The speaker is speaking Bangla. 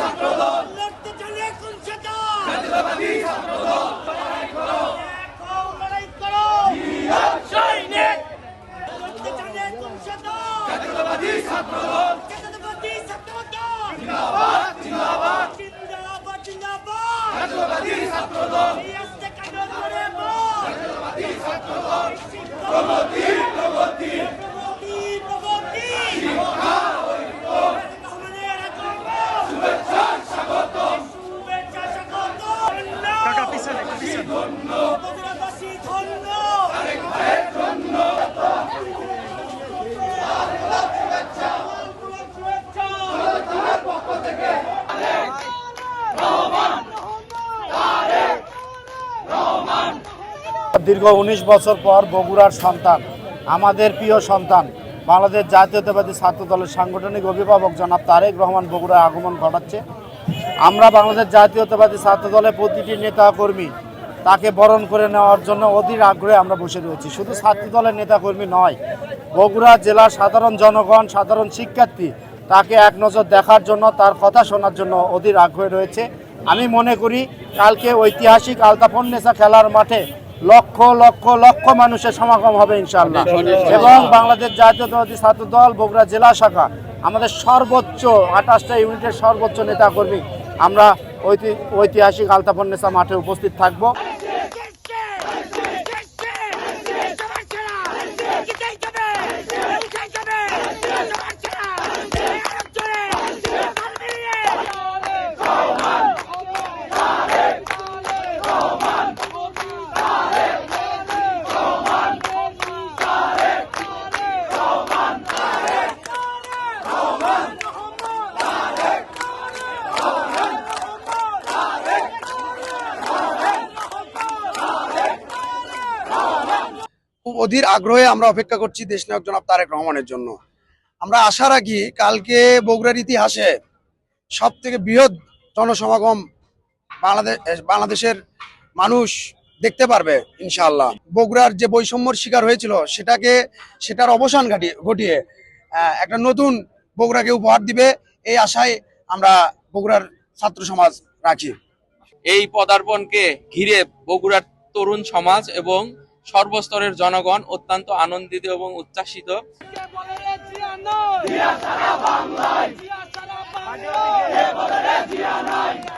Sacrodon! দীর্ঘ উনিশ বছর পর বগুড়ার সন্তান, আমাদের প্রিয় সন্তান, বাংলাদেশ জাতীয়তাবাদী ছাত্র দলের সাংগঠনিক অভিভাবক জনাব তারেক রহমান বগুড়ায় আগমন ঘটাচ্ছে। আমরা বাংলাদেশ জাতীয়তাবাদী ছাত্র দলের প্রতিটি নেতা কর্মী তাকে বরণ করে নেওয়ার জন্য অধীর আগ্রহে আমরা বসে রয়েছি। শুধু ছাত্র দলের নেতাকর্মী নয়, বগুড়া জেলার সাধারণ জনগণ, সাধারণ শিক্ষার্থী তাকে এক নজর দেখার জন্য, তার কথা শোনার জন্য অধীর আগ্রহে রয়েছে। আমি মনে করি, কালকে ঐতিহাসিক আলতাফন্নেসা খেলার মাঠে লক্ষ লক্ষ লক্ষ মানুষের সমাগম হবে ইনশাল্লাহ এবং বাংলাদেশ জাতীয়তাবাদী ছাত্র দল বগুড়া জেলা শাখা আমাদের সর্বোচ্চ আঠাশটা ইউনিটের সর্বোচ্চ নেতাকর্মী। আমরা ঐতি- ঐতিহাসিক আলতাফন্নেসা মাঠে উপস্থিত থাকব। খুব অধীর আগ্রহে আমরা অপেক্ষা করছি দেশ নায়ক জনাব তারেক রহমানের জন্য। আমরা আশা রাখি কালকে বগুড়ার ইতিহাসে সব থেকে বৃহৎ জনসমাগম বাংলাদেশ বাংলাদেশের মানুষ দেখতে পারবে, ইনশাআল্লাহ। বগুড়ার যে বৈষম্যর শিকার হয়েছিল, সেটাকে সেটার অবসান ঘটিয়ে ঘটিয়ে একটা নতুন বগুড়াকে উপহার দিবে, এই আশায় আমরা বগুড়ার ছাত্র সমাজ রাখি। এই পদার্পণকে ঘিরে বগুড়ার তরুণ সমাজ এবং সর্বস্তরের জনগণ অত্যন্ত আনন্দিত এবং উচ্ছ্বাসিত। জিয়া